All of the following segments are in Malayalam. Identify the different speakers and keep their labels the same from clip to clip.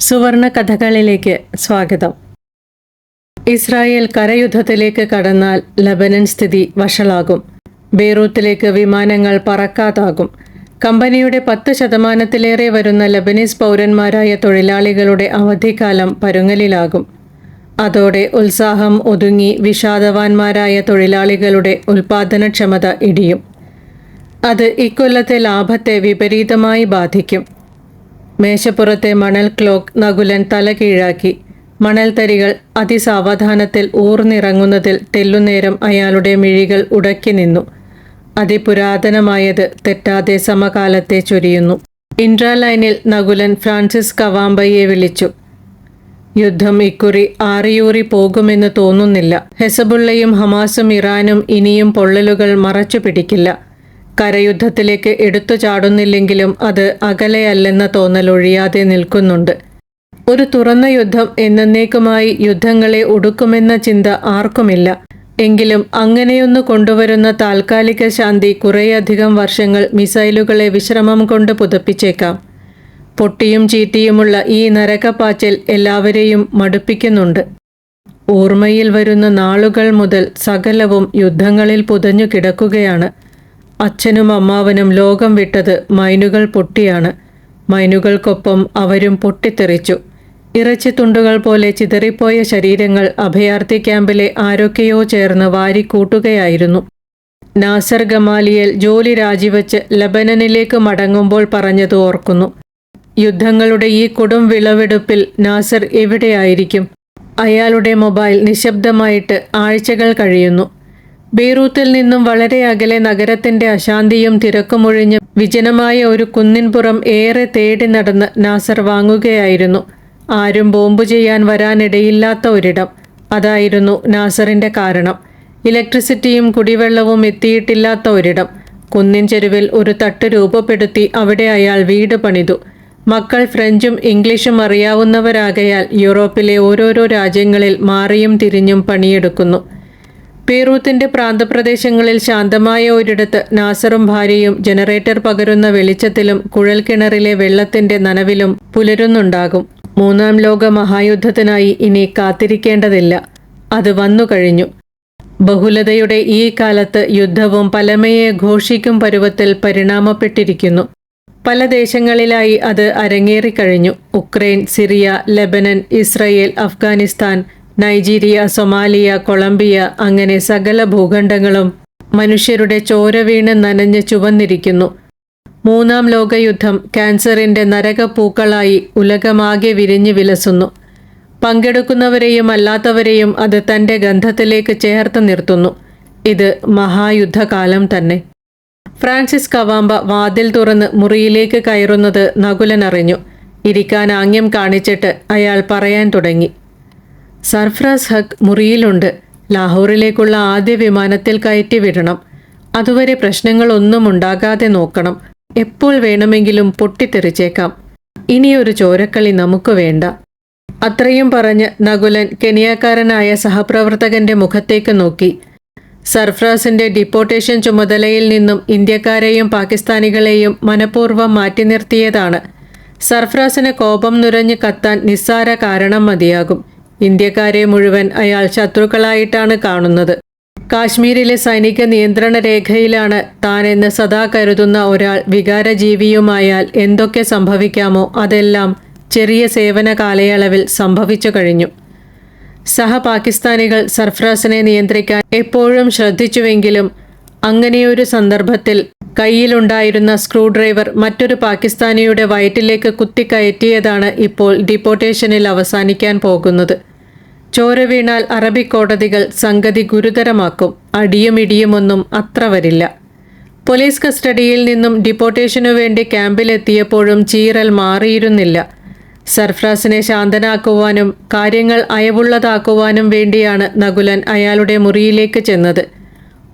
Speaker 1: സുവർണ കഥകളിലേക്ക് സ്വാഗതം. ഇസ്രായേൽ കരയുദ്ധത്തിലേക്ക് കടന്നാൽ ലബനൻ സ്ഥിതി വഷളാകും. ബെയ്റൂത്തിലേക്ക് വിമാനങ്ങൾ പറക്കാതാകും. കമ്പനിയുടെ പത്ത് ശതമാനത്തിലേറെ വരുന്ന ലബനീസ് പൗരന്മാരായ തൊഴിലാളികളുടെ അവധിക്കാലം പരുങ്ങലിലാകും. അതോടെ ഉത്സാഹം ഒതുങ്ങി വിഷാദവാന്മാരായ തൊഴിലാളികളുടെ ഉൽപാദനക്ഷമത ഇടിയും. അത് ഇക്കൊല്ലത്തെ ലാഭത്തെ വിപരീതമായി ബാധിക്കും. മേശപ്പുറത്തെ മണൽ ക്ലോക്ക് നകുലൻ തല കീഴാക്കി. മണൽത്തരികൾ അതിസാവധാനത്തിൽ ഊർന്നിറങ്ങുന്നതിൽ തെല്ലുനേരം അയാളുടെ മിഴികൾ ഉടക്കി നിന്നു. അതിപുരാതനമായത് തെറ്റാതെ സമകാലത്തെ ചൊരിയുന്നു. ഇൻട്രാലൈനിൽ നകുലൻ ഫ്രാൻസിസ് കവാമ്പയെ വിളിച്ചു. യുദ്ധം ഇക്കുറി ആറിയൂറി പോകുമെന്ന് തോന്നുന്നില്ല. ഹെസബുള്ളയും ഹമാസും ഇറാനും ഇനിയും പൊള്ളലുകൾ മറച്ചു പിടിക്കില്ല കരയുദ്ധത്തിലേക്ക് എടുത്തു ചാടുന്നില്ലെങ്കിലും അത് അകലെയല്ലെന്ന തോന്നൽ ഒഴിയാതെ നിൽക്കുന്നുണ്ട്. ഒരു തുറന്ന യുദ്ധം എന്നേക്കുമായി യുദ്ധങ്ങളെ ഒടുക്കുമെന്ന ചിന്ത ആർക്കുമില്ല. എങ്കിലും അങ്ങനെയൊന്ന് കൊണ്ടുവരുന്ന താൽക്കാലിക ശാന്തി കുറേയധികം വർഷങ്ങൾ മിസൈലുകളെ വിശ്രമം കൊണ്ട് പുതപ്പിച്ചേക്കാം. പൊട്ടിയും ചീറ്റിയുമുള്ള ഈ നരകപ്പാച്ചൽ എല്ലാവരെയും മടുപ്പിക്കുന്നുണ്ട്. ഓർമ്മയിൽ വരുന്ന നാളുകൾ മുതൽ സകലവും യുദ്ധങ്ങളിൽ പുതഞ്ഞു കിടക്കുകയാണ്. അച്ഛനും അമ്മാവനും ലോകം വിട്ടത് മൈനുകൾ പൊട്ടിയാണ്. മൈനുകൾക്കൊപ്പം അവരും പൊട്ടിത്തെറിച്ചു. ഇറച്ചിത്തുണ്ടുകൾ പോലെ ചിതറിപ്പോയ ശരീരങ്ങൾ അഭയാർത്ഥി ക്യാമ്പിലെ ആരൊക്കെയോ ചേർന്ന് വാരിക്കൂട്ടുകയായിരുന്നു നാസർ ഗമാലിയൽ ജോലി രാജിവെച്ച് ലബനനിലേക്ക് മടങ്ങുമ്പോൾ പറഞ്ഞത് ഓർക്കുന്നു. യുദ്ധങ്ങളുടെ ഈ കൊടും വിളവെടുപ്പിൽ നാസർ എവിടെയായിരിക്കും? അയാളുടെ മൊബൈൽ നിശബ്ദമായിട്ട് ആഴ്ചകൾ കഴിയുന്നു. ബെയ്റൂത്തിൽ നിന്നും വളരെ അകലെ നഗരത്തിന്റെ അശാന്തിയും തിരക്കുമൊഴിഞ്ഞ് വിജനമായ ഒരു കുന്നിൻപുറം ഏറെ തേടി നടന്ന് നാസർ വാങ്ങുകയായിരുന്നു. ആരും ബോംബ് ചെയ്യാൻ വരാനിടയില്ലാത്ത ഒരിടം. അതായിരുന്നു നാസറിന്റെ കാരണം. ഇലക്ട്രിസിറ്റിയും കുടിവെള്ളവും എത്തിയിട്ടില്ലാത്ത ഒരിടം. കുന്നിൻ ചെരുവിൽ ഒരു തട്ട് രൂപപ്പെടുത്തി അവിടെ അയാൾ വീട് പണിതു. മക്കൾ ഫ്രഞ്ചും ഇംഗ്ലീഷും അറിയാവുന്നവരാകയാൽ യൂറോപ്പിലെ ഓരോരോ രാജ്യങ്ങളിൽ മാറിയും തിരിഞ്ഞും പണിയെടുക്കുന്നു. പീറൂത്തിന്റെ പ്രാന്തപ്രദേശങ്ങളിൽ ശാന്തമായ ഒരിടത്ത് നാസറും ഭാര്യയും ജനറേറ്റർ പകരുന്ന വെളിച്ചത്തിലും കുഴൽക്കിണറിലെ വെള്ളത്തിന്റെ നനവിലും പുലരുന്നുണ്ടാകും. മൂന്നാം ലോക മഹായുദ്ധത്തിനായി ഇനി കാത്തിരിക്കേണ്ടതില്ല. അത് വന്നു കഴിഞ്ഞു. ബഹുലതയുടെ ഈ കാലത്ത് യുദ്ധവും പലമയെ ഘോഷിക്കും പരുവത്തിൽ പരിണാമപ്പെട്ടിരിക്കുന്നു. പല ദേശങ്ങളിലായി അത് അരങ്ങേറിക്കഴിഞ്ഞു. Ukraine Syria Lebanon Israel Afghanistan Nigeria Somalia Colombia അങ്ങനെ സകല ഭൂഖണ്ഡങ്ങളും മനുഷ്യരുടെ ചോരവീണ് നനഞ്ഞ് ചുവന്നിരിക്കുന്നു. മൂന്നാം ലോകയുദ്ധം ക്യാൻസറിന്റെ നരകപ്പൂക്കളായി ഉലകമാകെ വിരിഞ്ഞു വിലസുന്നു. പങ്കെടുക്കുന്നവരെയും അല്ലാത്തവരെയും അത് തന്റെ ഗന്ധത്തിലേക്ക് ചേർത്ത് നിർത്തുന്നു. ഇത് മഹായുദ്ധകാലം തന്നെ. ഫ്രാൻസിസ് കവാമ്പ വാതിൽ തുറന്ന് മുറിയിലേക്ക് കയറുന്നത് നകുലൻ അറിഞ്ഞു. ഇരിക്കാൻ ആംഗ്യം കാണിച്ചിട്ട് അയാൾ പറയാൻ തുടങ്ങി. സർഫ്രാസ് ഹക്ക് മുറിയിലുണ്ട്. ലാഹോറിലേക്കുള്ള ആദ്യ വിമാനത്തിൽ കയറ്റി വിടണം അതുവരെ പ്രശ്നങ്ങളൊന്നും ഉണ്ടാകാതെ നോക്കണം. എപ്പോൾ വേണമെങ്കിലും പൊട്ടിത്തെറിച്ചേക്കാം. ഇനിയൊരു ചോരക്കളി നമുക്ക് വേണ്ട. അത്രയും പറഞ്ഞ് നകുലൻ കെനിയാക്കാരനായ സഹപ്രവർത്തകന്റെ മുഖത്തേക്ക് നോക്കി. സർഫ്രാസിന്റെ ഡിപ്പോർട്ടേഷൻ ചുമതലയിൽ നിന്നും ഇന്ത്യക്കാരെയും പാകിസ്ഥാനികളെയും മനഃപൂർവം മാറ്റി നിർത്തിയതാണ് സർഫ്രാസിന് കോപം നുരഞ്ഞ് കത്താൻ നിസ്സാര കാരണം മതിയാകും. ഇന്ത്യക്കാരെ മുഴുവൻ അയാൾ ശത്രുക്കളായിട്ടാണ് കാണുന്നത്. കാശ്മീരിലെ സൈനിക നിയന്ത്രണ രേഖയിലാണ് താനെന്ന് സദാ കരുതുന്ന ഒരാൾ വികാരജീവിയുമായാൽ എന്തൊക്കെ സംഭവിക്കാമോ അതെല്ലാം ചെറിയ സേവന കാലയളവിൽ സംഭവിച്ചു കഴിഞ്ഞു. സഹ പാകിസ്ഥാനികൾ സർഫ്രാസിനെ നിയന്ത്രിക്കാൻ എപ്പോഴും ശ്രദ്ധിച്ചുവെങ്കിലും അങ്ങനെയൊരു സന്ദർഭത്തിൽ കയ്യിലുണ്ടായിരുന്ന സ്ക്രൂ ഡ്രൈവർ മറ്റൊരു പാകിസ്ഥാനിയുടെ വയറ്റിലേക്ക് കുത്തിക്കയറ്റിയതാണ് ഇപ്പോൾ ഡിപ്പോട്ടേഷനിൽ അവസാനിക്കാൻ പോകുന്നത്. ചോര വീണാൽ അറബി കോടതികൾ സംഗതി ഗുരുതരമാക്കും. അടിയും ഇടിയുമൊന്നും അത്ര വരില്ല. പോലീസ് കസ്റ്റഡിയിൽ നിന്നും ഡിപ്പോട്ടേഷനു വേണ്ടി ക്യാമ്പിലെത്തിയപ്പോഴും ചീറൽ മാറിയിരുന്നില്ല. സർഫ്രാസിനെ ശാന്തനാക്കുവാനും കാര്യങ്ങൾ അയവുള്ളതാക്കുവാനും വേണ്ടിയാണ് നകുലൻ അയാളുടെ മുറിയിലേക്ക് ചെന്നത്.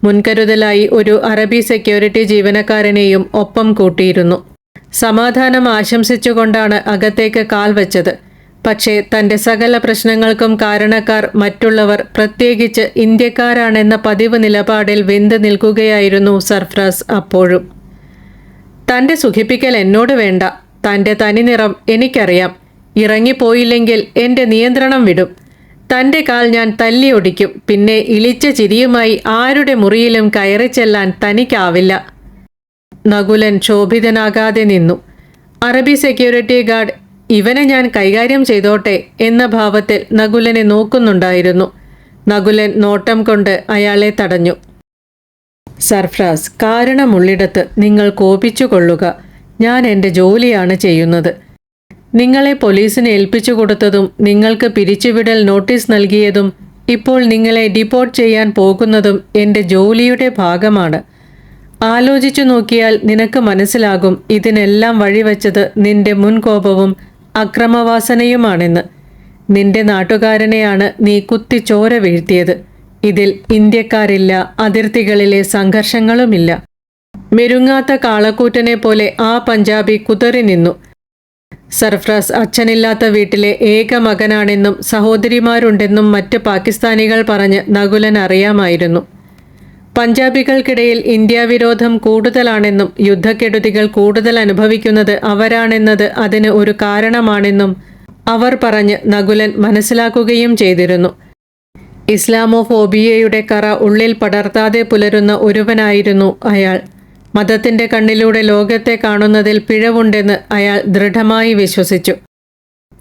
Speaker 1: മുൻകരുതലായി ഒരു അറബി സെക്യൂരിറ്റി ജീവനക്കാരനെയും ഒപ്പം കൂട്ടിയിരുന്നു. സമാധാനം ആശംസിച്ചുകൊണ്ടാണ് അകത്തേക്ക് കാൽ വെച്ചത്. പക്ഷേ തന്റെ സകല പ്രശ്നങ്ങൾക്കും കാരണക്കാർ മറ്റുള്ളവർ പ്രത്യേകിച്ച് ഇന്ത്യക്കാരാണെന്ന പതിവ് നിലപാടിൽ വെന്ത് നിൽക്കുകയായിരുന്നു സർഫ്രാസ് അപ്പോഴും. തന്റെ സുഖിപ്പിക്കൽ എന്നോട് വേണ്ട. തന്റെ തനിനിറം എനിക്കറിയാം. ഇറങ്ങിപ്പോയില്ലെങ്കിൽ എന്റെ നിയന്ത്രണം വിടും. തന്റെ കാൽ ഞാൻ തല്ലിയൊടിക്കും പിന്നെ ഇളിച്ച ചിരിയുമായി ആരുടെ മുറിയിലും കയറി ചെല്ലാൻ തനിക്കാവില്ല. നകുലൻ ശോഭിതനാകാതെ നിന്നു. അറബി സെക്യൂരിറ്റി ഗാർഡ് ഇവനെ ഞാൻ കൈകാര്യം ചെയ്തോട്ടെ എന്ന ഭാവത്തിൽ നകുലനെ നോക്കുന്നുണ്ടായിരുന്നു. നകുലൻ നോട്ടം കൊണ്ട് അയാളെ തടഞ്ഞു. സർഫ്രാസ് കാരണമുള്ളിടത്ത് നിങ്ങൾ കോപിച്ചുകൊള്ളുക ഞാൻ എന്റെ ജോലിയാണ് ചെയ്യുന്നത്. നിങ്ങളെ പോലീസിന് ഏൽപ്പിച്ചു കൊടുത്തതും നിങ്ങൾക്ക് പിരിച്ചുവിടൽ നോട്ടീസ് നൽകിയതും ഇപ്പോൾ നിങ്ങളെ ഡിപ്പോർട്ട് ചെയ്യാൻ പോകുന്നതും എന്റെ ജോലിയുടെ ഭാഗമാണ്. ആലോചിച്ചു നോക്കിയാൽ നിനക്ക് മനസ്സിലാകും ഇതിനെല്ലാം വഴിവെച്ചത് നിന്റെ മുൻകോപവും അക്രമവാസനയുമാണെന്ന്. നിന്റെ നാട്ടുകാരനെയാണ് നീ കുത്തി ചോര വീഴ്ത്തിയത്. ഇതിൽ ഇന്ത്യക്കാരില്ല അതിർത്തികളിലെ സംഘർഷങ്ങളുമില്ല. മെരുങ്ങാത്ത കാളക്കൂറ്റനെ പോലെ ആ പഞ്ചാബി കുതറി നിന്നു. സർഫ്രാസ് അച്ഛനില്ലാത്ത വീട്ടിലെ ഏക മകനാണെന്നും സഹോദരിമാരുണ്ടെന്നും മറ്റ് പാകിസ്ഥാനികൾ പറഞ്ഞ് നകുലൻ അറിയാമായിരുന്നു. പഞ്ചാബികൾക്കിടയിൽ ഇന്ത്യ വിരോധം കൂടുതലാണെന്നും യുദ്ധക്കെടുതികൾ കൂടുതൽ അനുഭവിക്കുന്നത് അവരാണെന്നത് അതിന് ഒരു കാരണമാണെന്നും അവർ പറഞ്ഞ് നകുലൻ മനസ്സിലാക്കുകയും ചെയ്തിരുന്നു. ഇസ്ലാമോഫോബിയയുടെ കറ ഉള്ളിൽ പടർത്താതെ പുലരുന്ന ഒരുവനായിരുന്നു അയാൾ. മതത്തിന്റെ കണ്ണിലൂടെ ലോകത്തെ കാണുന്നതിൽ പിഴവുണ്ടെന്ന് അയാൾ ദൃഢമായി വിശ്വസിച്ചു.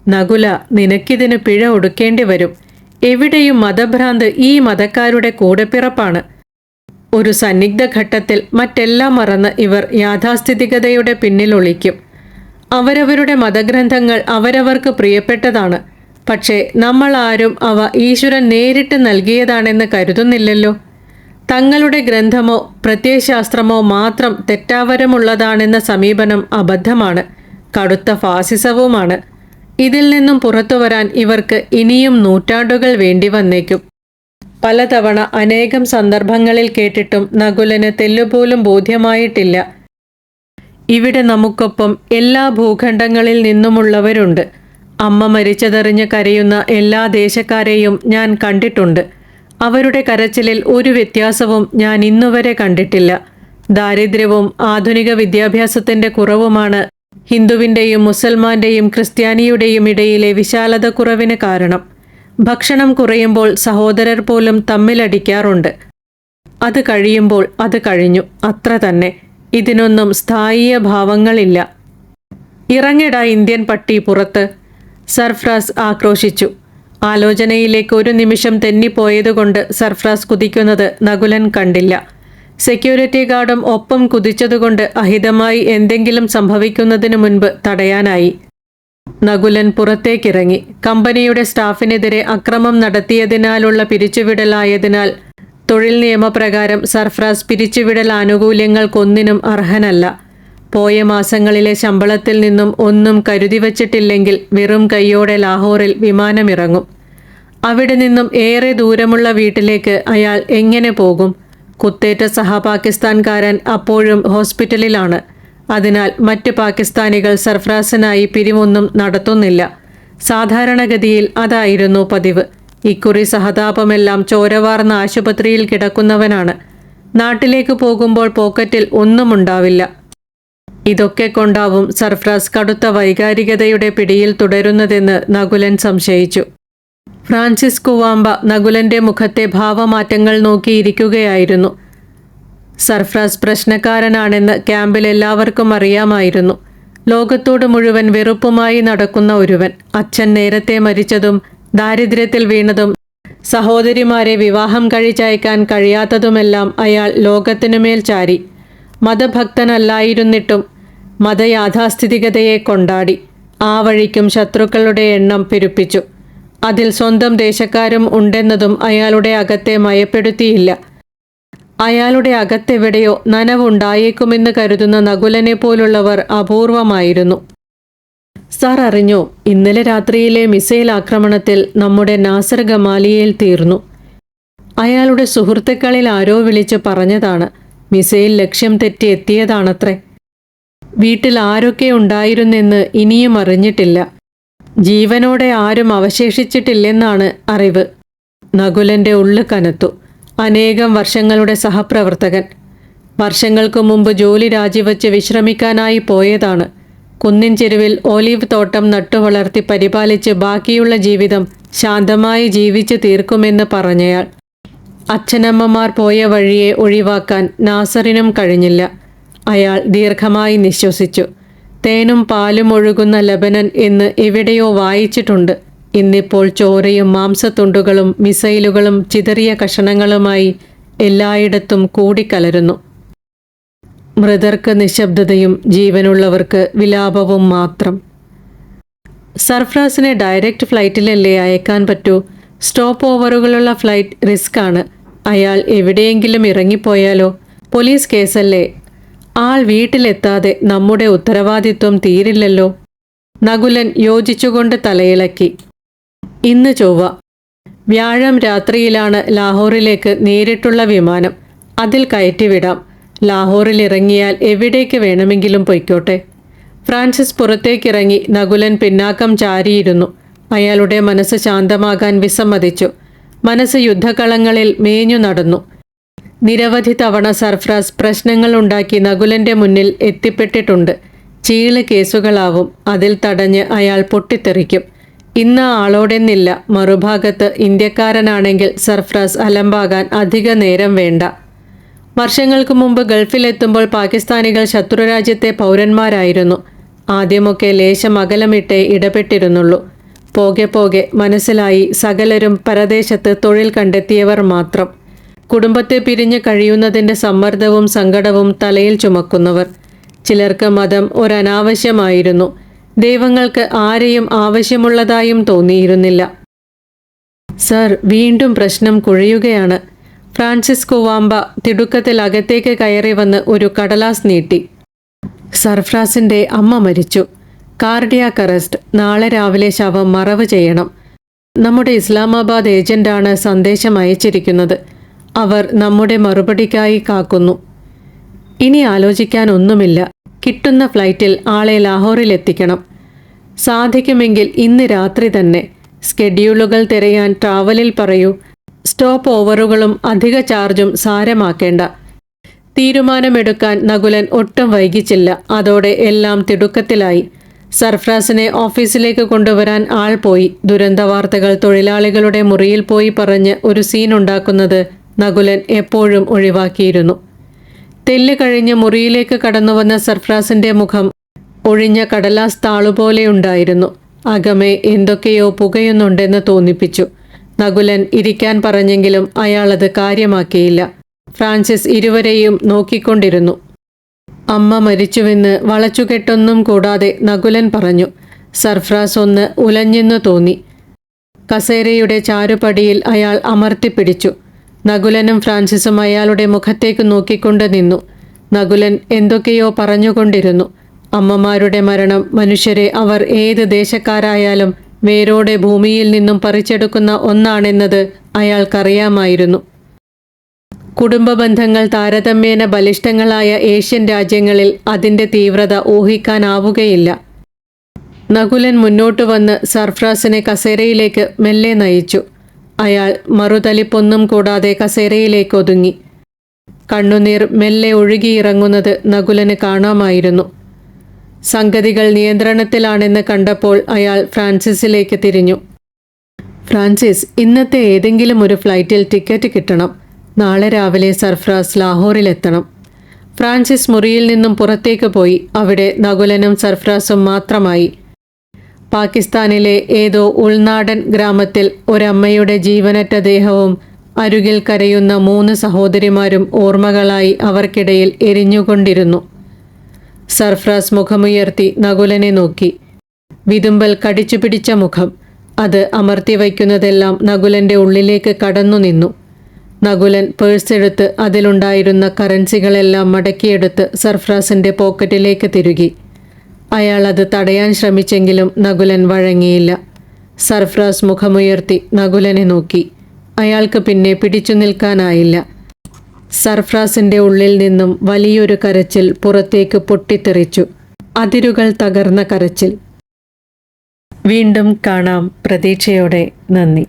Speaker 1: നകുല നിനക്കിതിന് പിഴ ഒടുക്കേണ്ടി വരും. എവിടെയും മതഭ്രാന്ത് ഈ മതക്കാരുടെ കൂടെപ്പിറപ്പാണ് ഒരു സന്നിഗ്ധ ഘട്ടത്തിൽ മറ്റെല്ലാം മറന്ന് ഇവർ യാഥാസ്ഥിതികതയുടെ പിന്നിലൊളിക്കും അവരവരുടെ മതഗ്രന്ഥങ്ങൾ അവരവർക്ക് പ്രിയപ്പെട്ടതാണ്. പക്ഷേ നമ്മൾ ആരും അവ ഈശ്വരൻ നേരിട്ട് നൽകിയതാണെന്ന് കരുതുന്നില്ലല്ലോ. തങ്ങളുടെ ഗ്രന്ഥമോ പ്രത്യയശാസ്ത്രമോ മാത്രം തെറ്റാവരമുള്ളതാണെന്ന സമീപനം അബദ്ധമാണ് കടുത്ത ഫാസിസവുമാണ്. ഇതിൽ നിന്നും പുറത്തു വരാൻ ഇവർക്ക് ഇനിയും നൂറ്റാണ്ടുകൾ വേണ്ടി വന്നേക്കും. പലതവണ അനേകം സന്ദർഭങ്ങളിൽ കേട്ടിട്ടും നകുലന് തെല്ലുപോലും ബോധ്യമായിട്ടില്ല. ഇവിടെ നമുക്കൊപ്പം എല്ലാ ഭൂഖണ്ഡങ്ങളിൽ നിന്നുമുള്ളവരുണ്ട്. അമ്മ മരിച്ചതറിഞ്ഞ് കരയുന്ന എല്ലാ ദേശക്കാരെയും ഞാൻ കണ്ടിട്ടുണ്ട്. അവരുടെ കരച്ചിലിൽ ഒരു വ്യത്യാസവും ഞാൻ ഇന്നുവരെ കണ്ടിട്ടില്ല. ദാരിദ്ര്യവും ആധുനിക വിദ്യാഭ്യാസത്തിന്റെ കുറവുമാണ് ഹിന്ദുവിന്റെയും മുസൽമാന്റെയും ക്രിസ്ത്യാനിയുടെയും ഇടയിലെ വിശാലത കുറവിന് കാരണം. ഭക്ഷണം കുറയുമ്പോൾ സഹോദരർ പോലും തമ്മിലടിക്കാറുണ്ട് അത് കഴിയുമ്പോൾ അത് കഴിഞ്ഞു. അത്ര തന്നെ. ഇതിനൊന്നും സ്ഥായീയ ഭാവങ്ങളില്ല. ഇറങ്ങിട ഇന്ത്യൻ പട്ടി പുറത്ത്. സർഫ്രാസ് ആക്രോശിച്ചു. ആലോചനയിലേക്ക് ഒരു നിമിഷം തെന്നിപ്പോയതുകൊണ്ട് സർഫ്രാസ് കുതിക്കുന്നത് നകുലൻ കണ്ടില്ല. സെക്യൂരിറ്റി ഗാർഡും ഒപ്പം കുതിച്ചതുകൊണ്ട് അഹിതമായി എന്തെങ്കിലും സംഭവിക്കുന്നതിനു മുൻപ് തടയാനായി. നകുലൻ പുറത്തേക്കിറങ്ങി. കമ്പനിയുടെ സ്റ്റാഫിനെതിരെ അക്രമം നടത്തിയതിനാലുള്ള പിരിച്ചുവിടലായതിനാൽ തൊഴിൽ നിയമപ്രകാരം സർഫ്രാസ് പിരിച്ചുവിടൽ ആനുകൂല്യങ്ങൾക്കൊന്നിനും അർഹനല്ല. പോയ മാസങ്ങളിലെ ശമ്പളത്തിൽ നിന്നും ഒന്നും കരുതി വച്ചിട്ടില്ലെങ്കിൽ വെറും കൈയോടെ ലാഹോറിൽ വിമാനമിറങ്ങും. അവിടെ നിന്നും ഏറെ ദൂരമുള്ള വീട്ടിലേക്ക് അയാൾ എങ്ങനെ പോകും? കുത്തേറ്റ സഹപാകിസ്ഥാൻകാരൻ അപ്പോഴും ഹോസ്പിറ്റലിലാണ്. അതിനാൽ മറ്റ് പാകിസ്ഥാനികൾ സർഫ്രാസിനായി പിരിമൊന്നും നടത്തുന്നില്ല. സാധാരണഗതിയിൽ അതായിരുന്നു പതിവ്. ഇക്കുറി സഹതാപമെല്ലാം ചോരവാർന്ന ആശുപത്രിയിൽ കിടക്കുന്നവനാണ്. നാട്ടിലേക്ക് പോകുമ്പോൾ പോക്കറ്റിൽ ഒന്നുമുണ്ടാവില്ല ഇതൊക്കെ കൊണ്ടാവും സർഫ്രാസ് കടുത്ത വൈകാരികതയുടെ പിടിയിൽ തുടരുന്നതെന്ന് നകുലൻ സംശയിച്ചു. ഫ്രാൻസിസ് കുവാമ്പ നകുലന്റെ മുഖത്തെ ഭാവമാറ്റങ്ങൾ നോക്കിയിരിക്കുകയായിരുന്നു. സർഫ്രാസ് പ്രശ്നക്കാരനാണെന്ന് ക്യാമ്പിൽ എല്ലാവർക്കും അറിയാമായിരുന്നു. ലോകത്തോട് മുഴുവൻ വെറുപ്പുമായി നടക്കുന്ന ഒരുവൻ. അച്ഛൻ നേരത്തെ മരിച്ചതും ദാരിദ്ര്യത്തിൽ വീണതും സഹോദരിമാരെ വിവാഹം കഴിച്ചയക്കാൻ കഴിയാത്തതുമെല്ലാം അയാൾ ലോകത്തിനുമേൽ ചാരി. മതഭക്തനല്ലായിരുന്നിട്ടും മതയാഥാസ്ഥിതികതയെ കൊണ്ടാടി. ആ വഴിക്കും ശത്രുക്കളുടെ എണ്ണം പെരുപ്പിച്ചു. അതിൽ സ്വന്തം ദേശക്കാരും ഉണ്ടെന്നതും അയാളുടെ അകത്തെ മയപ്പെടുത്തിയില്ല. അയാളുടെ അകത്തെവിടെയോ നനവുണ്ടായേക്കുമെന്ന് കരുതുന്ന നകുലനെ പോലുള്ളവർ അപൂർവമായിരുന്നു. സാർ അറിഞ്ഞു ഇന്നലെ രാത്രിയിലെ മിസൈൽ ആക്രമണത്തിൽ നമ്മുടെ നാസർ ഗമാലിയയിൽ തീർന്നു. അയാളുടെ സുഹൃത്തുക്കളിൽ ആരോ വിളിച്ച് പറഞ്ഞതാണ് മിസൈൽ ലക്ഷ്യം തെറ്റി എത്തിയതാണത്രേ. വീട്ടിൽ ആരൊക്കെ ഉണ്ടായിരുന്നെന്ന് ഇനിയും അറിഞ്ഞിട്ടില്ല. ജീവനോടെ ആരും അവശേഷിച്ചിട്ടില്ലെന്നാണ് അറിവ്. നകുലന്റെ ഉള്ളു കനത്തു. അനേകം വർഷങ്ങളുടെ സഹപ്രവർത്തകൻ. വർഷങ്ങൾക്കു മുമ്പ് ജോലി രാജിവെച്ച് വിശ്രമിക്കാനായി പോയതാണ്. കുന്നിൻ ചെരുവിൽ ഓലീവ് തോട്ടം നട്ടുവളർത്തി പരിപാലിച്ച് ബാക്കിയുള്ള ജീവിതം ശാന്തമായി ജീവിച്ചു തീർക്കുമെന്ന് പറഞ്ഞയാൾ. അച്ഛനമ്മമാർ പോയ വഴിയെ ഒഴിവാക്കാൻ നാസറിനും കഴിഞ്ഞില്ല. അയാൾ ദീർഘമായി നിശ്വസിച്ചു. തേനും പാലും ഒഴുകുന്ന ലബനൻ എന്ന് എവിടെയോ വായിച്ചിട്ടുണ്ട്. ഇന്നിപ്പോൾ ചോരയും മാംസത്തുണ്ടുകളും മിസൈലുകളും ചിതറിയ കഷണങ്ങളുമായി എല്ലായിടത്തും കൂടിക്കലരുന്നു. മൃതർക്ക് നിശബ്ദതയും ജീവനുള്ളവർക്ക് വിലാപവും മാത്രം. സർഫ്രാസിനെ ഡയറക്റ്റ് ഫ്ലൈറ്റിലല്ലേ അയക്കാൻ പറ്റൂ? സ്റ്റോപ്പ് ഓവറുകളുള്ള ഫ്ലൈറ്റ് റിസ്ക് ആണ് അയാൾ എവിടെയെങ്കിലും ഇറങ്ങിപ്പോയാലോ? പോലീസ് കേസല്ലേ? ആൾ വീട്ടിലെത്താതെ നമ്മുടെ ഉത്തരവാദിത്വം തീരില്ലല്ലോ. നകുലൻ യോജിച്ചുകൊണ്ട് തലയിളക്കി. ഇന്ന് ചൊവ്വ. വ്യാഴം രാത്രിയിലാണ് ലാഹോറിലേക്ക് നേരിട്ടുള്ള വിമാനം. അതിൽ കയറ്റിവിടാം. ലാഹോറിൽ ഇറങ്ങിയാൽ എവിടേക്ക് വേണമെങ്കിലും പൊയ്ക്കോട്ടെ. ഫ്രാൻസിസ് പുറത്തേക്കിറങ്ങി നകുലൻ പിന്നാക്കം ചാരിയിരുന്നു. അയാളുടെ മനസ്സ് ശാന്തമാകാൻ വിസമ്മതിച്ചു. മനസ്സ് യുദ്ധകളങ്ങളിൽ മേഞ്ഞു നടന്നു. നിരവധി തവണ സർഫ്രാസ് പ്രശ്നങ്ങൾ ഉണ്ടാക്കി നകുലന്റെ മുന്നിൽ എത്തിപ്പെട്ടിട്ടുണ്ട്. ചീൾ കേസുകളാവും. അതിൽ തടഞ്ഞ് അയാൾ പൊട്ടിത്തെറിക്കും. ഇന്ന് ആളോടെന്നില്ല. മറുഭാഗത്ത് ഇന്ത്യക്കാരനാണെങ്കിൽ സർഫ്രാസ് അലമ്പാകാൻ അധിക നേരം വേണ്ട. വർഷങ്ങൾക്ക് മുമ്പ് ഗൾഫിലെത്തുമ്പോൾ പാകിസ്ഥാനികൾ ശത്രുരാജ്യത്തെ പൗരന്മാരായിരുന്നു. ആദ്യമൊക്കെ ലേശം അകലമിട്ടേ ഇടപെട്ടിരുന്നുള്ളൂ. പോകെ പോകെ മനസ്സിലായി സകലരും പരദേശത്ത് തൊഴിൽ കണ്ടെത്തിയവർ മാത്രം. കുടുംബത്തെ പിരിഞ്ഞു കഴിയുന്നതിന്റെ സമ്മർദ്ദവും സങ്കടവും തലയിൽ ചുമക്കുന്നവർ. ചിലർക്ക് മതം ഒരനാവശ്യമായിരുന്നു. ദൈവങ്ങൾക്ക് ആരെയും ആവശ്യമുള്ളതായും തോന്നിയിരുന്നില്ല. സർ വീണ്ടും പ്രശ്നം കുഴയുകയാണ്. ഫ്രാൻസിസ്കോ വാമ്പ തിടുക്കത്തിൽ അകത്തേക്ക് കയറി വന്ന് ഒരു കടലാസ് നീട്ടി. സർഫ്രാസിന്റെ അമ്മ മരിച്ചു. Cardiac arrest. നാളെ രാവിലെ ശവം മറവ് ചെയ്യണം. നമ്മുടെ ഇസ്ലാമാബാദ് ഏജന്റാണ് സന്ദേശം അയച്ചിരിക്കുന്നത്. അവർ നമ്മുടെ മറുപടിക്കായി കാക്കുന്നു. ഇനി ആലോചിക്കാൻ ഒന്നുമില്ല. കിട്ടുന്ന ഫ്ലൈറ്റിൽ ആളെ ലാഹോറിൽ എത്തിക്കണം സാധിക്കുമെങ്കിൽ ഇന്ന് രാത്രി തന്നെ. സ്കെഡ്യൂളുകൾ തിരയാൻ ട്രാവലിൽ പറയൂ. സ്റ്റോപ്പ് ഓവറുകളും അധിക ചാർജും സാരമാക്കേണ്ട. തീരുമാനമെടുക്കാൻ നകുലൻ ഒട്ടും വൈകിച്ചില്ല. അതോടെ എല്ലാം തിടുക്കത്തിലായി. സർഫ്രാസിനെ ഓഫീസിലേക്ക് കൊണ്ടുവരാൻ ആൾ പോയി. ദുരന്ത വാർത്തകൾ തൊഴിലാളികളുടെ മുറിയിൽ പോയി പറഞ്ഞ് ഒരു സീൻ ഉണ്ടാക്കുന്നത് നകുലൻ എപ്പോഴും ഒഴിവാക്കിയിരുന്നു. തെല്ല് കഴിഞ്ഞ് മുറിയിലേക്ക് കടന്നുവന്ന സർഫ്രാസിന്റെ മുഖം ഒഴിഞ്ഞ കടലാസ് താളുപോലെയുണ്ടായിരുന്നു. അകമേ എന്തൊക്കെയോ പുകയുന്നുണ്ടെന്ന് തോന്നിപ്പിച്ചു. നകുലൻ ഇരിക്കാൻ പറഞ്ഞെങ്കിലും അയാളത് കാര്യമാക്കിയില്ല. ഫ്രാൻസിസ് ഇരുവരെയും നോക്കിക്കൊണ്ടിരുന്നു. അമ്മ മരിച്ചുവെന്ന് വളച്ചുകെട്ടൊന്നും കൂടാതെ നകുലൻ പറഞ്ഞു. സർഫ്രാസ് ഒന്ന് ഉലഞ്ഞെന്നു തോന്നി. കസേരയുടെ ചാരുപടിയിൽ അയാൾ അമർത്തിപ്പിടിച്ചു. നകുലനും ഫ്രാൻസിസും അയാളുടെ മുഖത്തേക്ക് നോക്കിക്കൊണ്ട് നിന്നു. നകുലൻ എന്തൊക്കെയോ പറഞ്ഞുകൊണ്ടിരുന്നു. അമ്മമാരുടെ മരണം മനുഷ്യരെ അവർ ഏത് ദേശക്കാരായാലും വേരോടെ ഭൂമിയിൽ നിന്നും പറിച്ചെടുക്കുന്ന ഒന്നാണെന്നത് അയാൾക്കറിയാമായിരുന്നു. കുടുംബ ബന്ധങ്ങൾ താരതമ്യേന ബലിഷ്ഠങ്ങളായ ഏഷ്യൻ രാജ്യങ്ങളിൽ അതിന്റെ തീവ്രത ഊഹിക്കാനാവുകയില്ല. നകുലൻ മുന്നോട്ട് വന്ന് സർഫ്രാസിനെ കസേരയിലേക്ക് മെല്ലെ നയിച്ചു. അയാൾ മറുതലിപ്പൊന്നും കൂടാതെ കസേരയിലേക്ക് ഒതുങ്ങി കണ്ണുനീർ മെല്ലെ ഒഴുകിയിറങ്ങുന്നത് നകുലന് കാണാമായിരുന്നു. സംഗതികൾ നിയന്ത്രണത്തിലാണെന്ന് കണ്ടപ്പോൾ അയാൾ ഫ്രാൻസിസിലേക്ക് തിരിഞ്ഞു. ഫ്രാൻസിസ് ഇന്നത്തെ ഏതെങ്കിലും ഒരു ഫ്ലൈറ്റിൽ ടിക്കറ്റ് കിട്ടണം. നാളെ രാവിലെ സർഫ്രാസ് ലാഹോറിലെത്തണം. ഫ്രാൻസിസ് മുറിയിൽ നിന്നും പുറത്തേക്ക് പോയി. അവിടെ നകുലനും സർഫ്രാസും മാത്രമായി. പാകിസ്ഥാനിലെ ഏതോ ഉൾനാടൻ ഗ്രാമത്തിൽ ഒരമ്മയുടെ ജീവനറ്റ ദേഹവും അരുകിൽ കരയുന്ന മൂന്ന് സഹോദരിമാരും ഓർമ്മകളായി അവർക്കിടയിൽ എരിഞ്ഞുകൊണ്ടിരുന്നു. സർഫ്രാസ് മുഖമുയർത്തി നകുലനെ നോക്കി. വിതുമ്പൽ കടിച്ചു പിടിച്ച മുഖം. അത് അമർത്തി വയ്ക്കുന്നതെല്ലാം നകുലന്റെ ഉള്ളിലേക്ക് കടന്നു നിന്നു. നകുലൻ പേഴ്സെടുത്ത് അതിലുണ്ടായിരുന്ന കറൻസികളെല്ലാം മടക്കിയെടുത്ത് സർഫ്രാസിന്റെ പോക്കറ്റിലേക്ക് തിരുകി. അയാൾ അത് തടയാൻ ശ്രമിച്ചെങ്കിലും നകുലൻ വഴങ്ങിയില്ല. സർഫ്രാസ് മുഖമുയർത്തി നകുലനെ നോക്കി. അയാൾക്ക് പിന്നെ പിടിച്ചു നിൽക്കാനായില്ല. സർഫ്രാസിന്റെ ഉള്ളിൽ നിന്നും വലിയൊരു കരച്ചിൽ പുറത്തേക്ക് പൊട്ടിത്തെറിച്ചു. അതിരുകൾ തകർന്ന കരച്ചിൽ. വീണ്ടും കാണാം പ്രതീക്ഷയോടെ. നന്ദി.